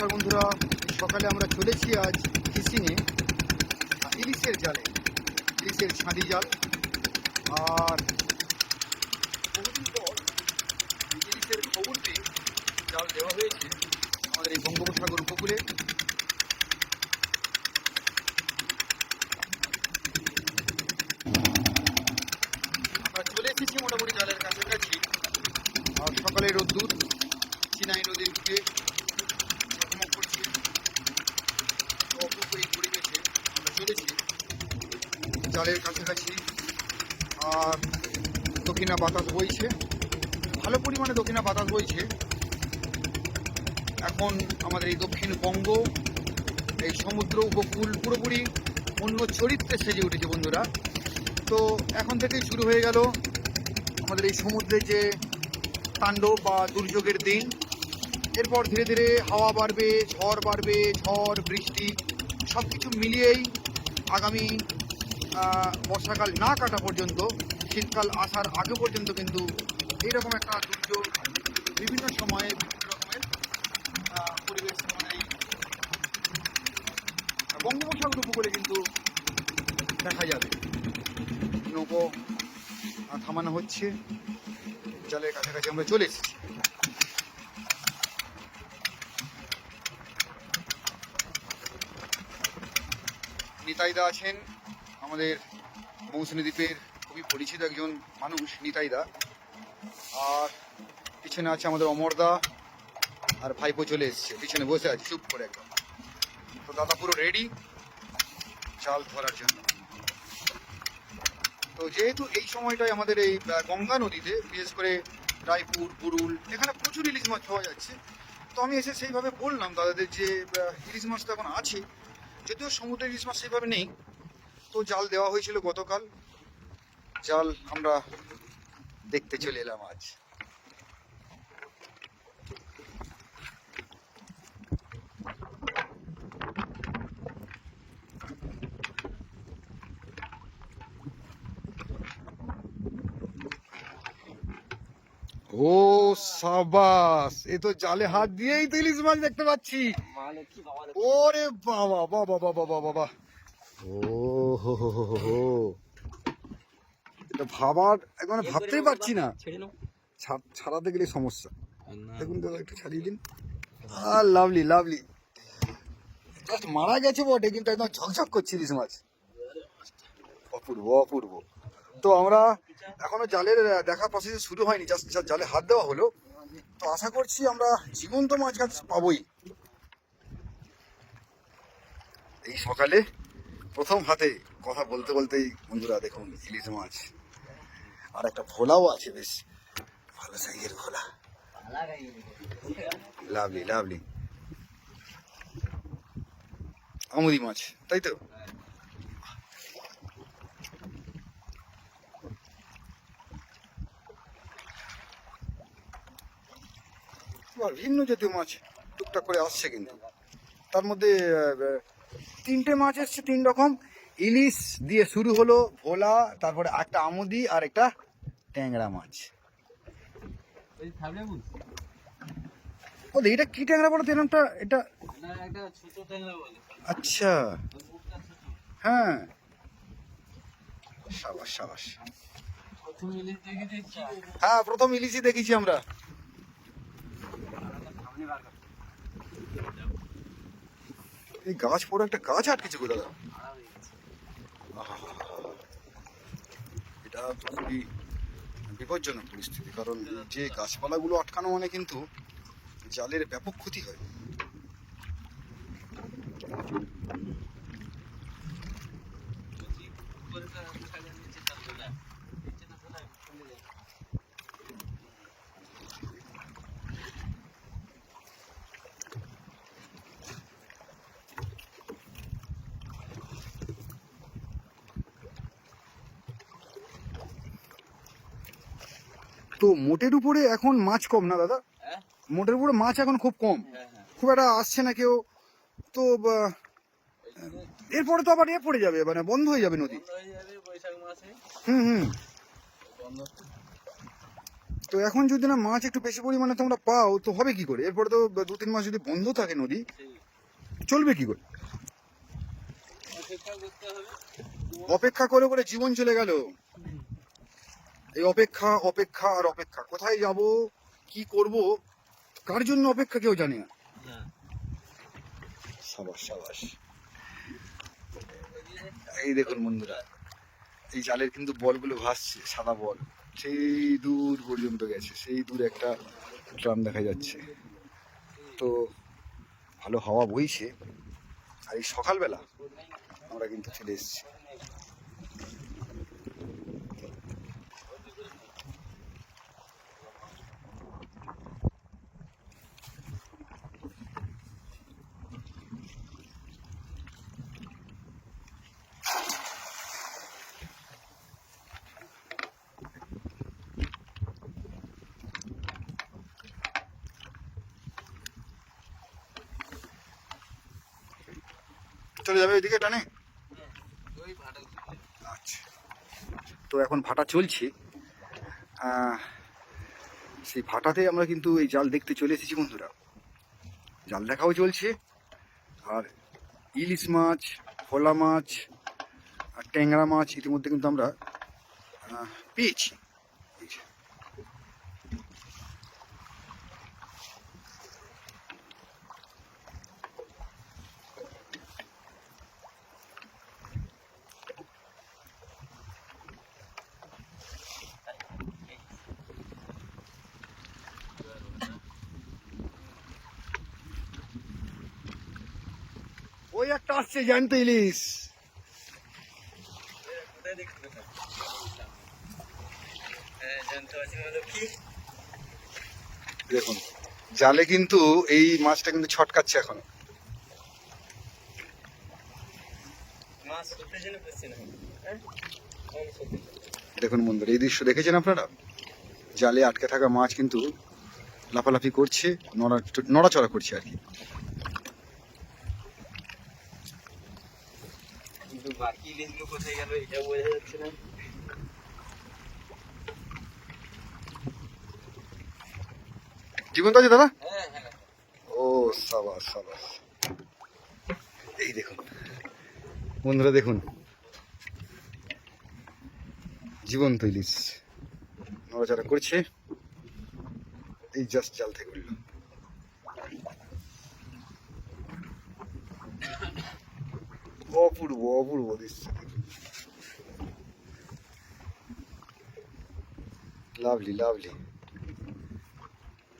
নমস্কার বন্ধুরা। সকালে আমরা চলেছি আজ ফিশিংয়ে ইলিশের জালে, ইলিশের ছাঁদি জাল। আর বহুদিন পর ইলিশের খবর পেয়ে জাল দেওয়া হয়েছে আমাদের এই বঙ্গোপসাগর উপকূলে। আমরা চলে এসেছি মোটামুটি জালের কাছাকাছি আর সকালে রোদ্দুর চিনাই নদীর বুকে ঝকমক করছে অপূর্ব এই পরিবেশে আমরা চলেছি জালের কাছাকাছি, আর দক্ষিণা বাতাস বইছে। ভালো পরিমাণে দক্ষিণা বাতাস বইছে। এখন আমাদের এই দক্ষিণবঙ্গ এই সমুদ্র উপকূল পুরোপুরি অন্য চরিত্রে সেজে উঠেছে বন্ধুরা। তো এখন থেকেই শুরু হয়ে গেল আমাদের এই সমুদ্রে যে তাণ্ডব বা দুর্যোগের দিন। এরপর ধীরে ধীরে হাওয়া বাড়বে, ঝড় বাড়বে, ঝড়, বৃষ্টি সব কিছু মিলিয়েই আগামী বর্ষাকাল না কাটা পর্যন্ত, শীতকাল আসার আগে পর্যন্ত কিন্তু এইরকম একটা দুর্যোগ বিভিন্ন সময়ে বিভিন্ন রকমের পরিবেশ এই বঙ্গোপসাগর উপকূলে কিন্তু দেখা যাবে। নৌকো থামানো হচ্ছে, জলের কাছাকাছি আমরা চলে এসেছি। নিতাইদা আছেন। আমাদের মৌসুমী দ্বীপের খুবই পরিচিত একজন মানুষ, নিতাইদা। আর পিছনে আছে আমাদের অমরদা, আর ভাইপো চলে এসছে। পিছনে বসে আছে, চুপ করে একদম। তো দাদা পুরো রেডি চাল ধরার জন্য। তো যেহেতু এই সময়টায় আমাদের এই গঙ্গা নদীতে, বিশেষ করে রায়পুর পুরুল এখানে প্রচুর ইলিশ মাছ পাওয়া যাচ্ছে। তো আমি এসে সেইভাবে বললাম দাদাদের যে ইলিশ মাছ তো এখন আছে যদিও সমুদ্রের ইলিশ মাছ সেভাবে নেই, তো জাল দেওয়া হয়েছিল গতকাল। জাল আমরা দেখতে চলে এলাম আজ ও সাবাস। এ তো জালে হাত দিয়েই তো ইলিশ মাছ দেখতে পাচ্ছি। মানে ওরে বাবা বাবা বাবা বাবা বাবা। ও হো হো হো হো হো। এটা ভাবার মানে ভাবতেই পারছি না। ছাড়াতে গেলে সমস্যা। দেখুন দাদা একটু ছাড়িয়ে দিন। আর লাভলি লাভলি। জাস্ট মারা গেছে বটে কিন্তু একদম ঝকঝক করছে ইলিশ মাছ। অপূর্ব অপূর্ব। তো আমরা এখনও জালের দেখা প্রসেস শুরু হয়নি জাস্ট জালে হাত দেওয়া হলো। তো আশা করছি আমরা জীবন্ত মাছ গাছ পাবই। এই সকালে প্রথম হাতে কথা বলতে বলতেই বন্ধুরা দেখুন, ইলিশ মাছ। আর একটা ভোলাও আছে বেশ, ভালো সাইজের ভোলা। Lovely lovely. আমুদি মাছ, তাই তো? বাহ, ভিন্ন জাতীয় মাছ টুকটাক করে আসছে কিন্তু। তার মধ্যে তিনটে মাছ এসছে তিন রকম। ইলিশ দিয়ে শুরু হলো ভোলা তারপরে একটা আমুদি আর একটা ট্যাংরা মাছ। ও এটা কি ট্যাংরা বলো তো? এরকমটা এটা আচ্ছা। হ্যাঁ। সাবাস সাবাস। হ্যাঁ প্রথম ইলিশই দেখেছি আমরা সামনে বার কর এই গাছ পড়ে একটা গাছ আটকেছে গো দাদা। এটা তো খুবই বিপজ্জনক পরিস্থিতি, কারণ যে গাছপালাগুলো আটকানো মানে কিন্তু জালের ব্যাপক ক্ষতি হয়। উপরে তো সাজার নিচে চালবে না নিচে না চলে চলে যায় তো মোটের উপরে এখন মাছ কম না দাদা? হ্যাঁ? মোটের উপরে মাছ এখন খুব কম। হ্যাঁ হ্যাঁ। খুব একটা আসছে না কেউ। তো এরপরে তো আবার এ পড়ে যাবে মানে বন্ধ হয়ে যাবে নদী। হুম হুম। তো এখন যদি না মাছ একটু বেশি পরিমাণে তোমরা পাও তো হবে কি করে? এরপরে তো দু তিন মাস যদি বন্ধ থাকে নদী চলবে কি করে? অপেক্ষা করে করে জীবন চলে গেল। এই অপেক্ষা অপেক্ষা আর অপেক্ষা। কোথায় যাব কি করব কার জন্য অপেক্ষা কেউ জানে না। না সাবাস সাবাস। এই দেখুন বন্ধুরা এই জালের কিন্তু বলগুলো ভাসছে সাদা বল। সেই দূর পর্যন্ত গেছে সেই দূর একটা ড্রাম দেখা যাচ্ছে। তো ভালো হাওয়া বইছে আর এই সকালবেলা আমরা কিন্তু চলে এসেছি। চলে যাবে ওইদিকে টানে? আচ্ছা। তো এখন ভাটা চলছে। সেই ভাটাতে আমরা কিন্তু এই জাল দেখতে চলে এসেছি বন্ধুরা। জাল দেখাও চলছে। আর ইলিশ মাছ, ভোলা মাছ, আর ট্যাংরা মাছ ইতিমধ্যে কিন্তু আমরা পেয়েছি। আসছে ইলিশ জানতে কি দেখুন জালে কিন্তু এই মাছটা কিন্তু ছটকাচ্ছে এখন। দেখুন বন্ধুরা এই দৃশ্য দেখেছেন আপনারা? জালে আটকে থাকা মাছ কিন্তু লাফালাফি করছে নড়া নড়াচড়া করছে আর কি। বাকি ইলিশগুলো কোথায় গেল এটা বোঝা যাচ্ছে না। জীবন্ত আছে দাদা? হ্যাঁ হ্যাঁ। ও সাবাস সাবাস। এই দেখুন। বন্ধুরা দেখুন। জীবন্ত ইলিশ নড়াচড়া করছে। এই জাস্ট জাল থেকে উঠল। অপূর্ব অপূর্ব দৃশ্য লাভলি লাভলি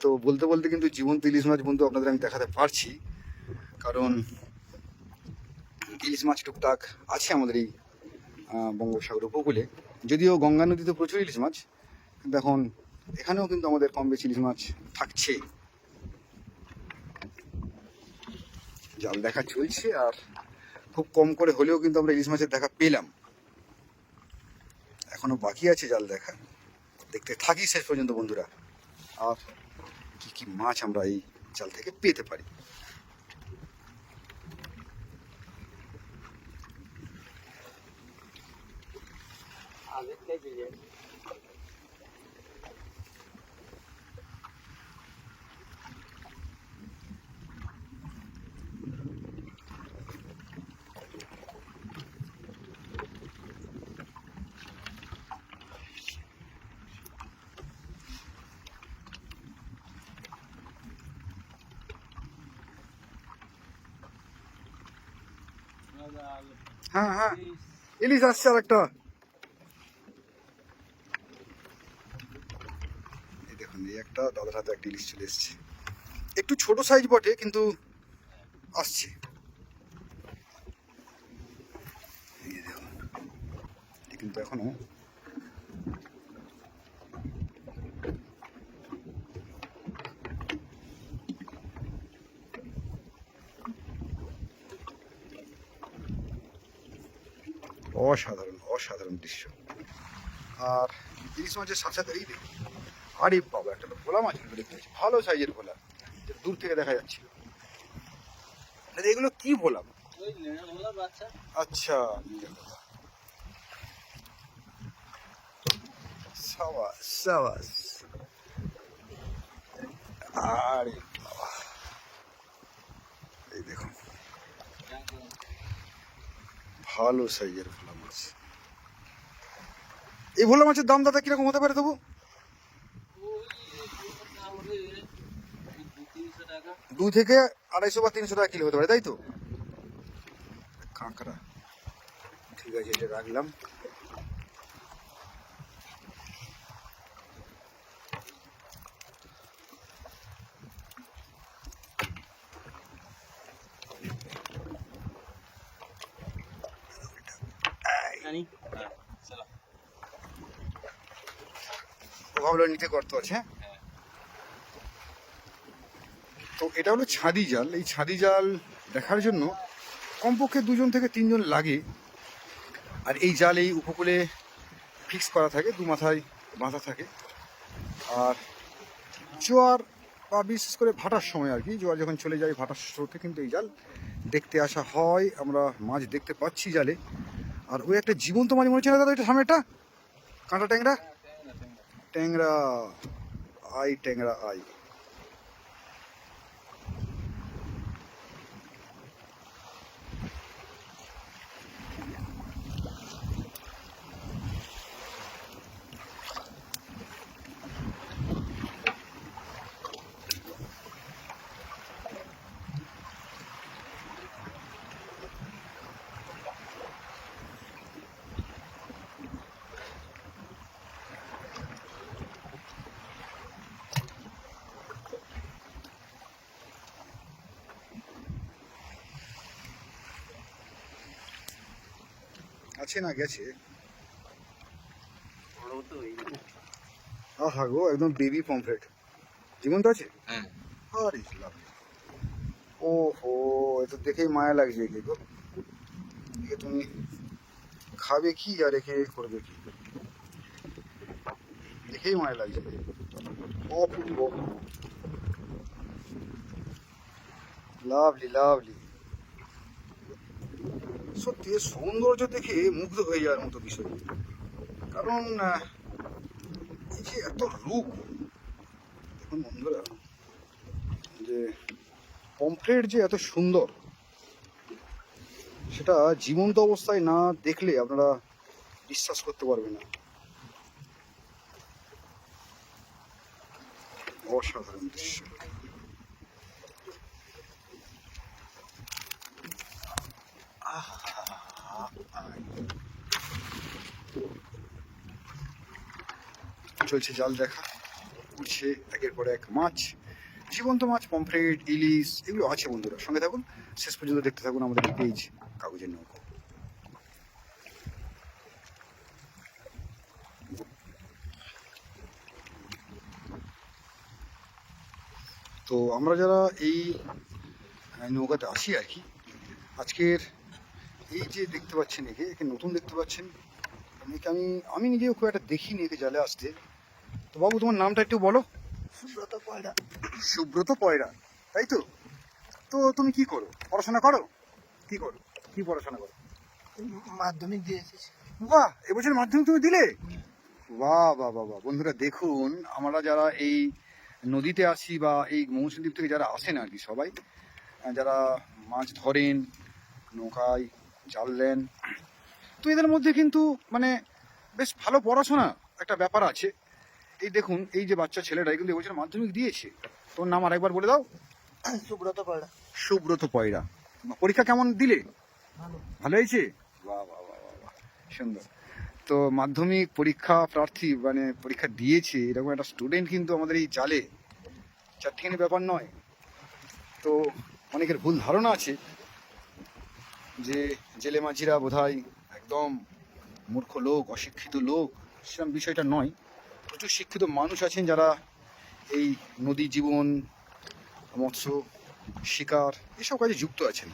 তো বলতে বলতে কিন্তু জীবন্ত ইলিশ মাছ বন্ধু আপনাদের আমি দেখাতে পারছি। কারণ ইলিশ মাছ টুকটাক আছে আমাদের এই বঙ্গোপসাগর উপকূলে। যদিও গঙ্গা নদীতে প্রচুর ইলিশ মাছ, কিন্তু এখন এখানেও কিন্তু আমাদের কম বেশি ইলিশ মাছ থাকছে। জাল দেখা চলছে আর খুব কম করে হলেও কিন্তু আমরা ইলিশ মাছের দেখা পেলাম। এখনও বাকি আছে জাল দেখা। দেখতে থাকি শেষ পর্যন্ত, বন্ধুরা। আর কি কি মাছ আমরা এই জাল থেকে পেতে পারি। আগেরটাই পেয়ে যাবে হ্যাঁ হ্যাঁ। ইলিশ আসছে আর একটা এই দেখুন এই একটা দাদার হাতে একটা ইলিশ চলে এসছে। একটু ছোট সাইজ বটে কিন্তু আসছে। কিন্তু এখনও অসাধারণ অসাধারণ দৃশ্য। আর ইলিশ মাছের সাথে সাথে এই দেখুন আরে বাবা একটা তো ভোলা মাছ দেখতে পাচ্ছি ভালো সাইজের ভোলা যেটা দূর থেকে দেখা যাচ্ছিল। এগুলো কি ভোলা? আচ্ছা সাবাস সাবাস। আরে বাবা। এই দেখুন। ভালো সাইজের এই ভোলা মাছের দাম দাদা কীরকম হতে পারে তবু? দুই থেকে আড়াইশো বা তিনশো টাকা কিলো হতে পারে, তাই তো? কাঁকড়া। ঠিক আছে, এটা রাখলাম। ভাবলো নিচে গর্ত আছে তো এটা হলো ছাদি জাল। এই ছাদি জাল দেখার জন্য কমপক্ষে দুজন থেকে তিনজন লাগে। আর এই জাল এই উপকূলে ফিক্স করা থাকে, দু মাথায় বাঁধা থাকে। আর জোয়ার বা বিশেষ করে ভাটার সময় আর কি, জোয়ার যখন চলে যায় ভাটার স্রোতে কিন্তু এই জাল দেখতে আসা হয়। আমরা মাছ দেখতে পাচ্ছি জালে। আর ওই একটা জীবন্ত মাছ মনে হচ্ছে না দাদা এটা সামনে একটা কাঁটা ট্যাংরা? ট্যাংরা আই ট্যাংরা আই আছে না গেছে? আহা গো একদম বেবি পমফ্রেট জীবন্ত আছে? হ্যাঁ। আরে ও হো এ তো দেখেই মায়া লাগছে একে গো। একে তুমি খাবে কি আর একে করবে কি? দেখেই মায়া লাগছে। অপূর্ব লাভলি লাভলি। সত্যি সৌন্দর্য দেখে মুগ্ধ হয়ে যাওয়ার মতো বিষয়। কারণ এই যে এত রূপ, দেখুন বন্ধুরা, যে পমফ্রেট যে এত সুন্দর, সেটা জীবন্ত অবস্থায় না দেখলে আপনারা বিশ্বাস করতে পারবেন না। অসাধারণ দৃশ্য। চলছে জাল দেখা। উঠছে একের পর এক মাছ। জীবন্ত মাছ, পমফ্রেট, ইলিশ, এগুলো আছে বন্ধুরা। সঙ্গে থাকুন। শেষ পর্যন্ত দেখতে থাকুন আমাদের পেজ কাগজের নৌকো। তো আমরা যারা এই নৌকাতে আসি আর কি, আজকের এই যে দেখতে পাচ্ছেন একে একে নতুন দেখতে পাচ্ছেন আমি আমি নিজেও খুব একটা দেখিনি একে জালে আসতে। তো বাবু তোমার নামটা একটু বলো। সুব্রত পয়রা। সুব্রত পয়রা তাই তো? তো তুমি কি করো? পড়াশোনা করো? কি করো? কি পড়াশোনা করো? মাধ্যমিক দিয়ে এসেছি। বাহ এবছর মাধ্যমিক তুমি দিলে? বাহ বাহ বাহ বাহ। বন্ধুরা দেখুন আমরা যারা এই নদীতে আসি বা এই মৌসুমী দ্বীপ থেকে যারা আসেন আর কি সবাই যারা মাছ ধরেন নৌকায় জাল দেন তো এদের মধ্যে কিন্তু মানে বেশ ভালো পড়াশোনা একটা ব্যাপার আছে। এই দেখুন এই যে বাচ্চা ছেলেটাই কিন্তু এবছর মাধ্যমিক দিয়েছে। তোর নাম আরেকবার বলে দাও। সুব্রত পয়রা সুব্রত পয়রা পরীক্ষা কেমন দিলে? ভালো। হয়েছে? বাহ বাহ বাহ বাহ বাহ। সুন্দর। তো মাধ্যমিক পরীক্ষা প্রার্থী মানে পরীক্ষা দিয়েছে। এরকম একটা স্টুডেন্ট কিন্তু আমাদের এই জালে। চারটিখানি ব্যাপার নয়। তো অনেকের ভুল ধারণা আছে যে জেলে মাঝিরা বোধহয় একদম মূর্খ লোক অশিক্ষিত লোক। সেরকম বিষয়টা নয়। প্রচুর শিক্ষিত মানুষ আছেন যারা এই নদী জীবন, মৎস্য, শিকার এসব কাজে যুক্ত আছেন।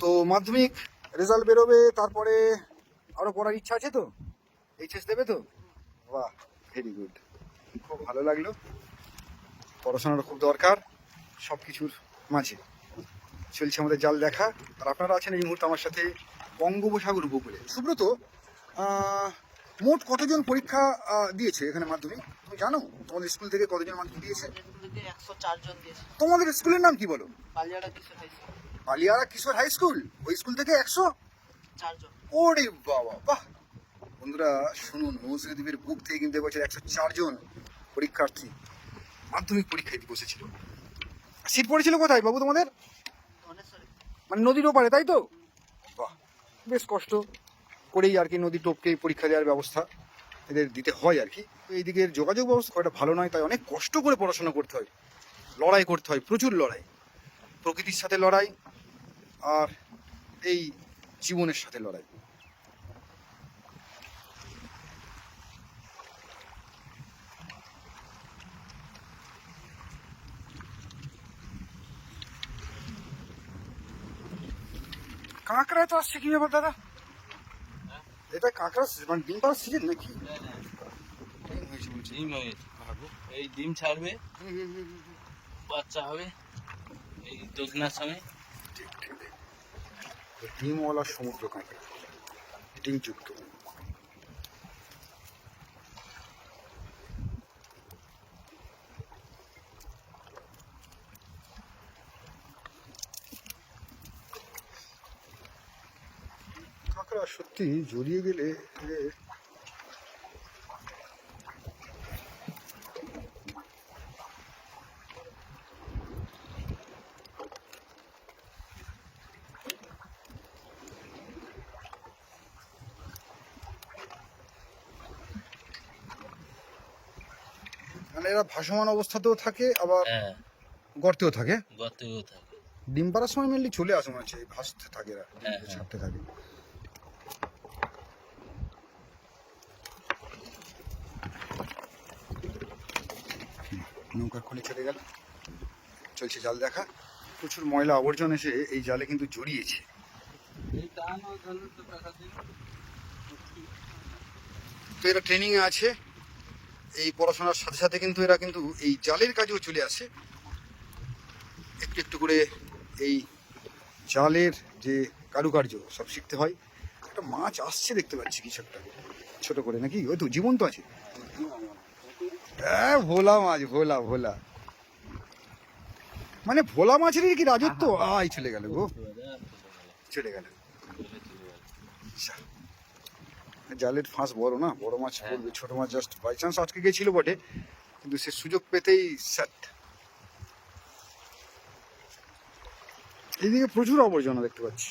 তো মাধ্যমিক রেজাল্ট বেরোবে, তারপরে আরও পড়ার ইচ্ছা আছে তো? এইচএস দেবে তো? বাহ ভেরি গুড খুব ভালো লাগল। পড়াশোনাটা খুব দরকার সব কিছুর মাঝে। চলছে আমাদের জাল দেখা। আর আপনারা আছেন এই মুহূর্তে আমার সাথে বঙ্গোপসাগর উপকূলে। সুব্রত মোট কতজন পরীক্ষা দিয়েছে এখানে মাধ্যমিক? তুমি জানো? তোমাদের স্কুল থেকে কতজন মাধ্যমিক দিয়েছে? তোমাদের স্কুলের নাম কি বলো? Kaliara Kishore high school. ওই স্কুল থেকে একশো? ওরে বাবা বাহ! বন্ধুরা শুনুন নৌসিদ্বীপের বুক থেকে কিন্তু এবছর একশো চারজন পরীক্ষার্থী মাধ্যমিক পরীক্ষা দিতে বসেছিল সিট পড়েছিল কোথায় বাবু তোমাদের? মানে নদীর ওপারে তাই তো? বাহ বেশ কষ্ট। করেই আর কি নদী টপকে পরীক্ষা দেওয়ার ব্যবস্থা এদের দিতে হয় আর কি। এই দিকের যোগাযোগ ব্যবস্থা খুব ভালো নয়, তাই অনেক কষ্ট করে পড়াশোনা করতে হয়। লড়াই করতে হয়, প্রচুর লড়াই। প্রকৃতির সাথে লড়াই আর এই জীবনের সাথে লড়াই। কাঁকড়া তো আসছে কি ব্যাপার দাদা? এটা কাঁকড়া মানে ডিম পাড়ার সিজন নাকি না, না, ডিম হয়েছে বলছে। ডিম হয়েছে এই ডিম ছাড়বে। বাচ্চা হবে এই দক্ষিণার সময় ঠিক, ঠিক, ঠিক। ডিমওয়ালা সমুদ্র কাঁকড়া ডিমযুক্ত সত্যি জড়িয়ে গেলে মানে এরা ভাসমান অবস্থাতেও থাকে আবার হ্যাঁ। গর্তেও থাকে। গতেও থাকে। ডিম পাড়ার সময় মেনলি চলে আসে মনে হচ্ছে ভাসতে থাকে এরা হ্যাঁ, হ্যাঁ। ছাড়তে থাকে। খুলে চলে গেল। চলছে জাল দেখা। প্রচুর ময়লা আবর্জনা এসে এই জালে কিন্তু জড়িয়েছে। তো এরা ট্রেনিংয়ে আছে। এই পড়াশোনার সাথে সাথে কিন্তু এরা কিন্তু এই জালের কাজেও চলে আসে। একটু একটু করে এই জালের যে কারুকার্য সব শিখতে হয়। একটা মাছ আসছে দেখতে পাচ্ছি কিছু একটা। ছোট করে নাকি? ওই তো, জীবন্ত আছে। হ্যাঁ ভোলা মাছ ভোলা ভোলা। মানে ভোলা মাছেরই কি রাজত্ব? আই চলে গেল গো। চলে গেল। জালের ফাঁস বড় না? বড় মাছ হ্যাঁ। পড়বে। ছোট মাছ জাস্ট বাই চান্স আজকে গেছিল বটে। কিন্তু সে সুযোগ পেতেই স্যাট এইদিকে প্রচুর আবর্জনা দেখতে পাচ্ছি।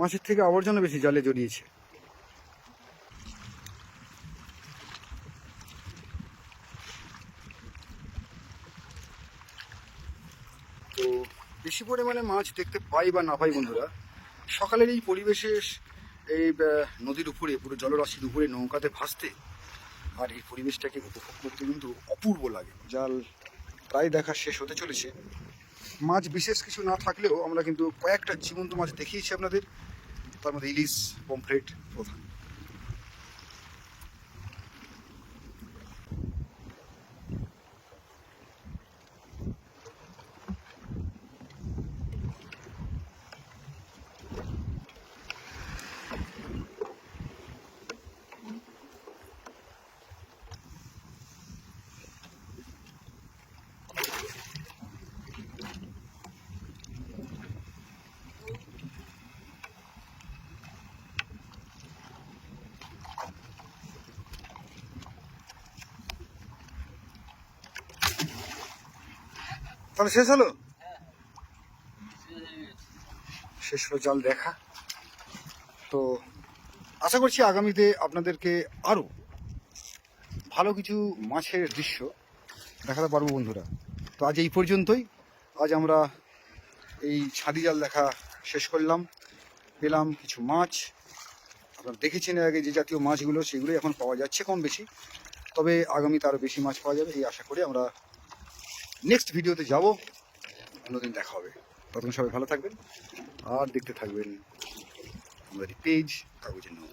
মাছের থেকে আবর্জনা বেশি জালে জড়িয়েছে তো বেশি পরিমাণে মাছ দেখতে পাই বা না পাই বন্ধুরা, সকালের এই পরিবেশে এই নদীর উপরে, পুরো জলরাশির উপরে নৌকাতে ভাসতে আর এই পরিবেশটাকে উপভোগ করতে কিন্তু অপূর্ব লাগে। জাল প্রায় দেখা শেষ হতে চলেছে। মাছ বিশেষ কিছু না থাকলেও আমরা কিন্তু কয়েকটা জীবন্ত মাছ দেখিয়েছি আপনাদের। তার মধ্যে ইলিশ, পমফ্রেট প্রধান। তাহলে শেষ হলো? শেষ হলো জাল দেখা। তো আশা করছি আগামীতে আপনাদেরকে আরও ভালো কিছু মাছের দৃশ্য দেখাতে পারব বন্ধুরা। তো আজ এই পর্যন্তই। আজ আমরা এই ছাদি জাল দেখা শেষ করলাম। পেলাম কিছু মাছ। আপনারা দেখেছেন আগে যে জাতীয় মাছগুলো সেগুলো এখন পাওয়া যাচ্ছে কম বেশি। তবে আগামীতে আরও বেশি মাছ পাওয়া যাবে, এই আশা করে আমরা নেক্সট ভিডিওতে যাব। অন্যদিন দেখা হবে। তখন সবাই ভালো থাকবেন, আর দেখতে থাকবেন আমাদের পেজ কাগজের নৌ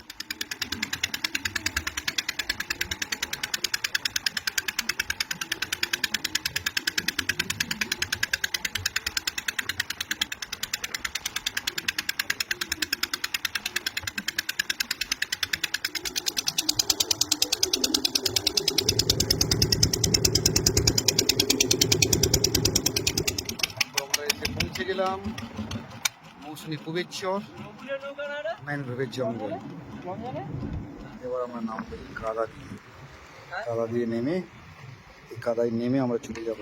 মৌসুমি কুবের চর ম্যানগ্রোভের জঙ্গল। এবার আমরা নাম কাদা দিয়ে। কাদা দিয়ে নেমে, এই কাদায় নেমে আমরা চলে যাব